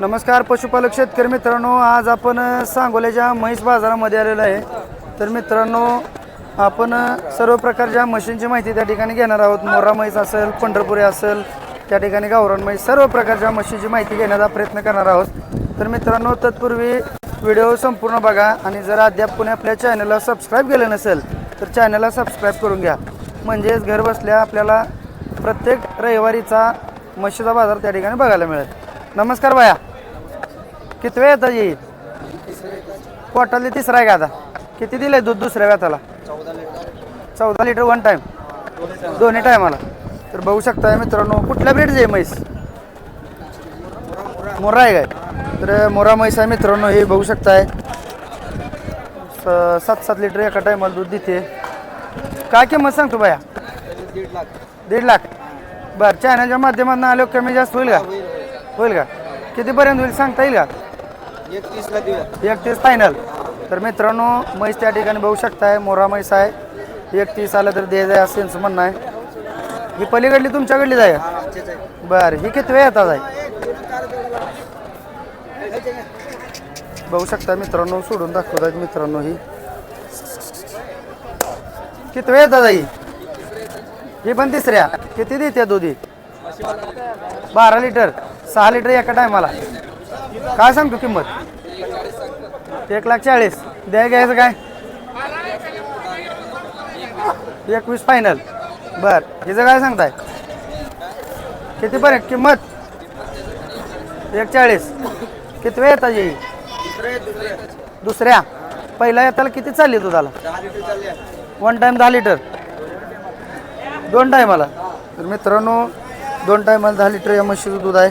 नमस्कार पशुपालक शेतकरी मित्रांनो आज आपण सांगोल्याच्या म्हैस बाजारामध्ये आलेलो आहे. तर मित्रांनो आपण सर्व प्रकारच्या म्हशींची माहिती त्या ठिकाणी घेणार आहोत. मोरा म्हैस असेल पंढरपुरी असेल त्या ठिकाणी गावरान म्हैस सर्व प्रकारच्या म्हशींची माहिती घेण्याचा प्रयत्न करणार आहोत. तर मित्रांनो तत्पूर्वी व्हिडिओ संपूर्ण बघा आणि जर अद्याप कोणी आपल्या चॅनलला सबस्क्राईब केलं नसेल तर चॅनलला सबस्क्राईब करून घ्या. म्हणजेच घर बसल्या आपल्याला प्रत्येक रविवारीचा म्हशीचा बाजार त्या ठिकाणी बघायला मिळेल. नमस्कार बाया किती वेळ येतात येईल? पोटाली तिसरा आहे का आता? किती दिलंय दूध दुसऱ्या व्याताला? चौदा लिटर वन टाईम दोन्ही टायमाला तर बघू शकताय मित्रांनो कुठल्या ब्रीडचे आहे म्हैस? मोरा आहे काय? तर मोरा म्हैस आहे मित्रांनो हे बघू शकताय. सात सात लिटर एका टायमाला दूध देते. काय किंमत सांगतो बाया दीड लाख. बरं चॅनलच्या माध्यमातून आलो कमी जास्त होईल का? होईल का? कितीपर्यंत होईल सांगता येईल का? एकतीसला देऊया. एकतीस फायनल तर मित्रांनो म्हैस त्या ठिकाणी बघू शकताय मोरा म्हैस आहे. एकतीस आलं तर दे जाय असं यांचं म्हणणं आहे. ही पलीकडली तुमच्याकडली जाय? बरं ही किती वेळ येतात आहे बघू शकता मित्रांनो सोडून दाखवत आहेत मित्रांनो ही. किती वेळ येतात आई ही? पण तिसऱ्या. किती देते दुधी? बारा लिटर. सहा लिटर एका टायमाला. काय सांगतो किंमत? एक लाख चाळीस. द्या घ्यायचं काय? एकवीस फायनल बर. हिचं काय सांगताय? कितीपर्यंत किंमत? एक चाळीस. किती वेळ येतात येईल दुसऱ्या. पहिला येताला किती चालली दुधाला? वन टाईम दहा लिटर. दोन टायमाला. तर मित्रांनो दोन टायमाला दहा लिटर या म्हशीचं दूध आहे.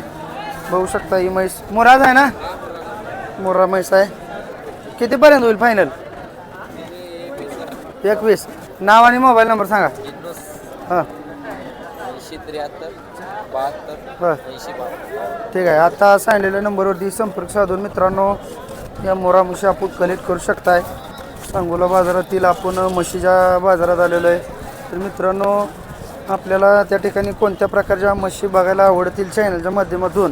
बघू शकता ही म्हैस. मोराज आहे ना? मोरा म्हैस आहे. कितीपर्यंत होईल फायनल एकवीस. नाव आणि मोबाईल नंबर सांगा. हां. बारा ठीक आहे. आता सांगलेल्या नंबरवरती संपर्क साधून मित्रांनो या मोरा म्हशी आपण कलेक्ट करू शकताय. सांगोला बाजारातील आपण म्हशीच्या बाजारात आलेलो आहे तर मित्रांनो आपल्याला त्या ठिकाणी कोणत्या प्रकारच्या म्हशी बघायला आवडतील चॅनलच्या माध्यमातून?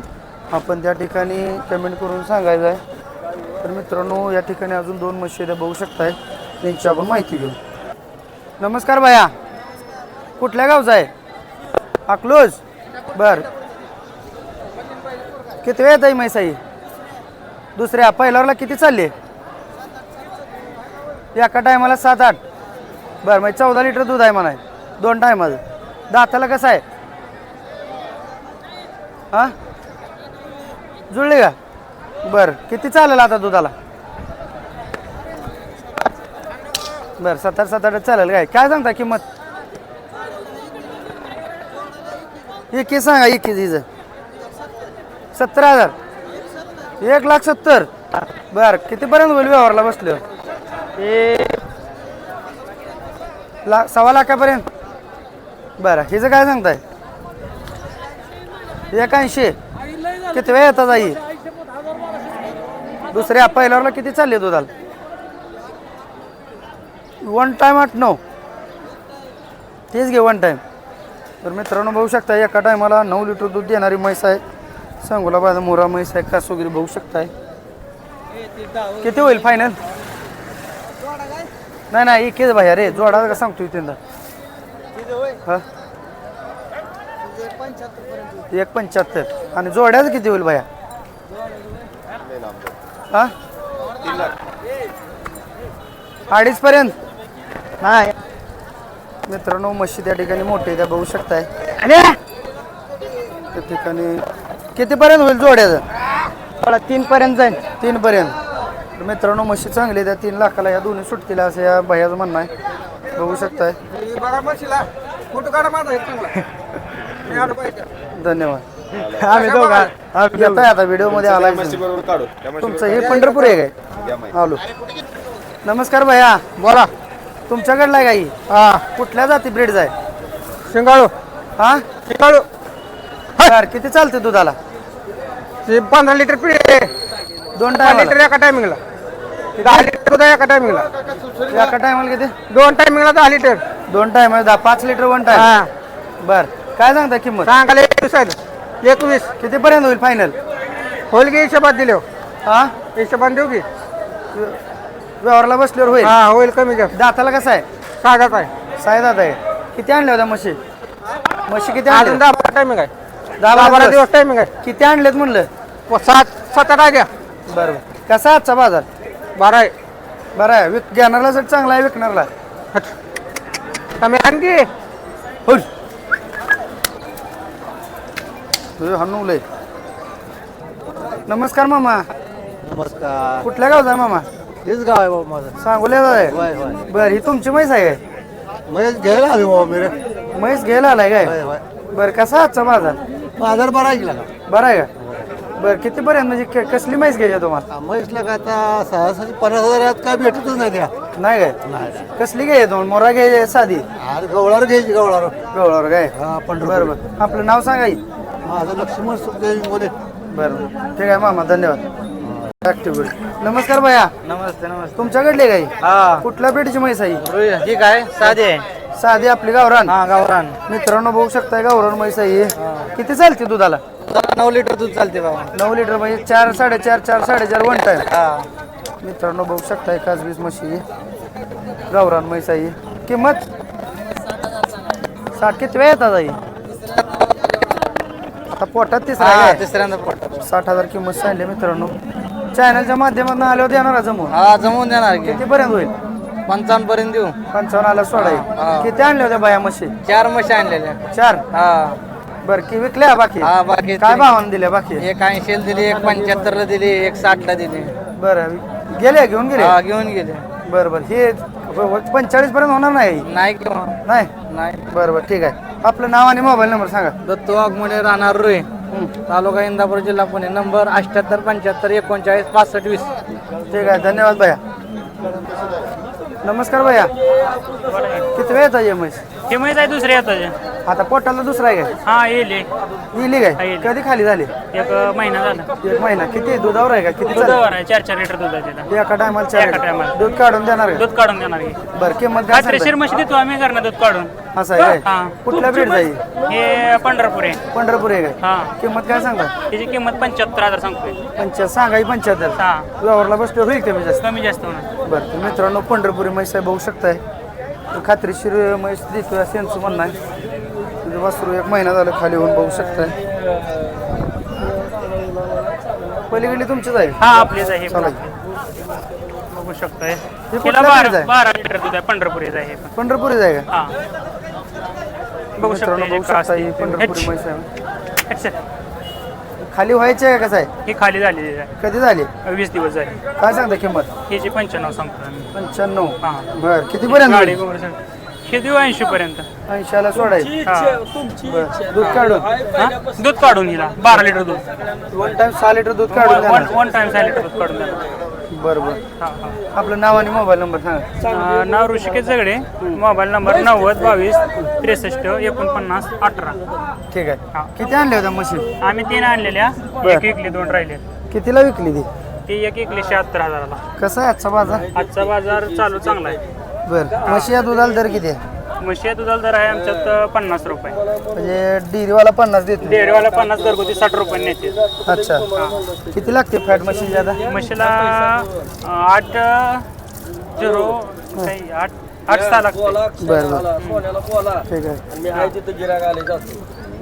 आपण त्या ठिकाणी कमेंट करून सांगायचं आहे. तर मित्रांनो या ठिकाणी अजून दोन मशिद्या बघू शकताय. त्यांची आपण माहिती घेऊ. नमस्कार भैया. कुठल्या गावचा आहे? अकलोज? बर. किती वेळ आहे म्हैसाई? दुसऱ्या पहिल्यावरला किती चालले? एका टायमाला सात आठ. बरं मग चौदा लिटर दूध आहे म्हणाय. दोन टायमाचं. दाताला कसं आहे? हां? जुळले का? बरं किती चालेल आता दुधाला? बरं सात आठ सात आठ चालेल काय? काय सांगता किंमत? एकी सांगा एकीच हिचं सत्तर हजार. एक लाख सत्तर. बर कितीपर्यंत होईल व्यवहारला बसलो हे ला सव्वा लाखापर्यंत? बरं हिचं काय सांगताय? एक ऐंशी किती वेळ येतात आई? दुसऱ्या पहिल्यावरला किती चालले दुधाला? वन टाइम आठ नऊ. तेच घे वन टाइम तर मित्रांनो बघू शकता एका टायमाला नऊ लिटर दूध देणारी म्हैस आहे. सांगोला बाजा मोरा म्हैस आहे कास वगैरे बघू शकताय किती होईल फायनल नाही नाही एकेच भाई रे जोडा का सांगतोय त्यांना हा. एक पंच्याहत्तर. आणि जोड्याच किती होईल भाया? हा? अडीच पर्यंत नाही. मित्रांनो म्हशी त्या ठिकाणी मोठे त्या बघू शकताय. त्या ठिकाणी कितीपर्यंत होईल जोड्याचं? तीन पर्यंत जाईल. तीन पर्यंत तर मित्रांनो म्हशी चांगली त्या तीन लाखाला या दोन्ही सुटतील असं या भैयाचं म्हणणं आहे. बघू शकताय. आलो धन्यवाद आम्ही दोघा येताय आता व्हिडिओमध्ये आलाय बरोबर काढू. त्या तुमचं हे पंढरपूर आहे काय. आलो. नमस्कार भैया. बोला. तुमच्याकडला आहे गाई हा. कुठल्या जाती ब्रीड आहे? शिंगाळू. हा? शिंगाळू. बर किती चालते दुधाला? पंधरा लिटर पिढे दोन टायमाला लिटर एका टायमिंगला दहा लिटर दूध आहे एका टायमिंगला एका टायमाला किती? दोन टायमिंगला दहा लिटर. दोन टाइम दहा पाच लिटर वन टाइम हा. बर. काय सांगता किंमत? सांगायला एकवीस आहे. एकवीस. किती पर्यंत होईल फायनल होईल की हिशोबात दिले हो. हा? हिशोबात देऊ की. व्यवहारला बसल्यावर होईल? हा होईल कमी जास्त. दाताला कसं आहे? साधाच आहे. साय दात आहे. किती आणल्या होत्या म्हशी? म्हशी किती अजून दहा बारा टायमिंग आहे. दहा बारा बारा दिवस टायमिंग आहे. किती आणलेत म्हणलं? सात सात आठ आहे द्या बरं कसा आजचा बाजार? बारा आहे. बरं आहे. विक घेणारला जर चांगला आहे विकणारला. कमी आणखी होईल. तुझं हनुलय नमस्कार मामा. नमस्कार. कुठल्या गावचा आहे मामा? हेच गाव आहे बाबा माझं. सांगोल्याचा आहे? होय बरं ही तुमची म्हैस आहे काय? म्हणजे घ्यायला आले बाबा मेरे म्हैस घ्यायला आलाय होय काय? होय बरं कसा आहे आजचा बाजार? बाजार बरा आहे की लागा बरं आहे का? बरं कितीपर्यंत म्हणजे क- कसली म्हैस घ्यायची आहे तुम्हाला? म्हैसला का आता सहाशे पन्नास हजारात काय भेटतच नाही त्या. नाही काय? नाही कसली घ्यायची तुम्हाला? मोरा घ्यायची आहे साधी? अरे गवळावर घ्यायची गवळावर. गवळावर काय? हा पंढरपूर. बरं बरं. आपलं नाव सांगा की. माझं लक्ष्मण सुखदेव बोले बरं. बरं ठीक आहे मामा धन्यवाद. ऍक्टिव्ह नमस्कार भैया. नमस्ते नमस्ते. तुमच्याकडले काही? हा. कुठल्या पेटीची म्हैस आहे ठीक आहे साधे आहे. साधी आपली गावरान. हा गावरान. मित्रांनो बघू शकताय गावरान म्हैस आहे ही. किती चालते दुधाला? नऊ लिटर दूध चालते बाबा. नऊ लिटर म्हणजे चार साडेचार चार साडेचार वन टाइम हा. मित्रांनो बघू शकताय काजवीस म्हशी ही. गावरान म्हैस आहे ही. किंमत? साठ किती वेळ येतात आई? आता पोटात तिसरा हा? तिसऱ्यांदा पोट साठ हजार किंमत सांगली मित्रांनो. चॅनलच्या माध्यमातून आल्यावर देणार जमून हा जमवून देणार की. किती पर्यंत होईल? पंचावन्न पर्यंत देऊ. पंचावन्न आला सोडा हा. किती आणले होत्या बाया म्हशी? चार म्हशी आणलेल्या. चार? हा. बर की विकल्या बाकी? हा बाकी काय भावानं दिल्या बाकी? एक ऐंशीला दिली एक पंच्याहत्तरला दिली एक साठला दिली. बरं गेले घेऊन गेले हा घेऊन गेले बरं बरं. हे पंचेचाळीस पर्यंत होणार नाही? नाही किंवा नाही? नाही. बरं बरं. ठीक आहे. आपलं नाव आणि मोबाईल नंबर सांगा. दत्तू वाघमोडे राहणार रुई. तालुका इंदापूर जिल्हा पुणे. नंबर अठ्याहत्तर पंच्याहत्तर एकोणचाळीस पासष्ट वीस. ठीक आहे धन्यवाद भैया. नमस्कार भैया. किती वेळ येतात म्हैस हे माहीत आहे दुसरे येतात आता पोटाला दुसरा आहे काय? हा येईल एक इली काय. कधी खाली झाली? एक महिना झाला. एक महिना. किती दुधावर आहे का? किती? दुधावर आहे. चार चार लिटर दूध आहे त्याला एका टायमाला चार एका टायमाला. दूध काढून देणार का दूध काढून देणार की बरं किंमत काय खात्रीशीर सांगताय? म्हशी देतो आम्ही करणं दूध काढून. असं आहे काय. कुठल्या ब्रीड जाईल हे पंढरपूर. आहे पंढरपूर आहे काय? हा. किंमत काय सांगता त्याची किंमत पंच्याहत्तर हजार सांगतोय. पंचा सांगाई पंच्याहत्तर. हा. व्यवहारला बसलो होईल कमी जास्त? कमी जास्त होणार. बरं तर मित्रांनो पंढरपुरी म्हैस आहे बघू शकताय. तर खात्रीशीर म्हैस देतोय असं यांचं म्हणणं आहे. तुझं वासरू एक महिना झाला खाली होऊन बघू शकताय. पलीकडली तुमचीच आहे? हा आपलेच आहे. चला बघू शकताय. हे तिला कुठल्या बारा breed आहे? बारा लिटर दूध आहे पंढरपुरीच आहे हे पण. पंढरपुरीच आहे का? हा. बघू मित्रांनो बघू शकता ही पंढरपुरी शकता म्हैस आहे. खाली व्हायची आहे का कसं आहे? ही खाली झालेली आहे. कधी झाली? वीस दिवस झाले. काय सांगता किंमत? ह्याची पंच्याण्णव सांगतो आम्ही. पंच्याण्णव. हा. बर किती पर्यंत गाडी होईल? वगैरे सगळं. हे देऊ ऐंशी पर्यंत ऐंशीला सोडायची. हा. बरं. दूध काढून. हा? दूध काढून हिला. बारा लिटर दूध. वन टाइम सहा लिटर दूध काढून वन टाइम सहा लिटर दूध काढून देणार. बरं बरं. हा, हा. आपलं नाव आणि मोबाईल नंबर सांगा. अं, नाव ऋषिकेश झगडे. मोबाईल नंबर नव्वद बावीस त्रेसष्ट एकोणपन्नास अठरा. ठीक हा. आहे किती आणल्या होत्या म्हशी आम्ही तीन आणलेल्या. एक इकली दोन राहिले. कितीला विकली ती? ती एक इकली शहात्तर हजाराला. कसा आहे आजचा बाजार? आजचा बाजार चालू चांगला आहे. बरं. म्हशी या दुधाला दर किती आहे? म्हशी दुधाला दर आहे आमच्यात पन्नास रुपये. म्हणजे डेअरीवाला पन्नास देतो डेअरीवाला पन्नास घरगुती साठ रुपये नेते. अच्छा. किती लागते फॅट मशीन ज्यादा म्हशीला अं, आठ झिरो काही आठ आठ सहा लागते. बरं बरं. ठीक आहे.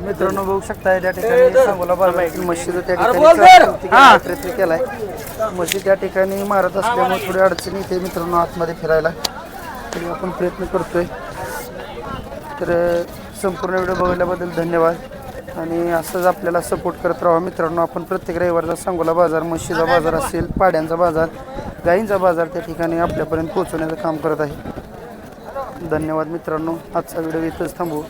मित्रांनो बघू शकता त्या ठिकाणी सांगोला बाजारातील म्हशीचं त्या ठिकाणी प्रयत्न केलाय. म्हशी त्या ठिकाणी मारत असल्यामुळे थोडी अडचणी येते मित्रांनो आतमध्ये फिरायला. तरी आपण प्रयत्न करतोय. तर संपूर्ण व्हिडिओ बघितल्याबद्दल धन्यवाद. आणि असंच आपल्याला सपोर्ट करत राहा. मित्रांनो आपण प्रत्येक रविवारचा सांगोला बाजार म्हशीचा बाजार असेल पाड्यांचा बाजार गाईंचा बाजार त्या ठिकाणी आपल्यापर्यंत पोहोचवण्याचं काम करत आहे. धन्यवाद मित्रांनो. आजचा व्हिडिओ इथंच थांबू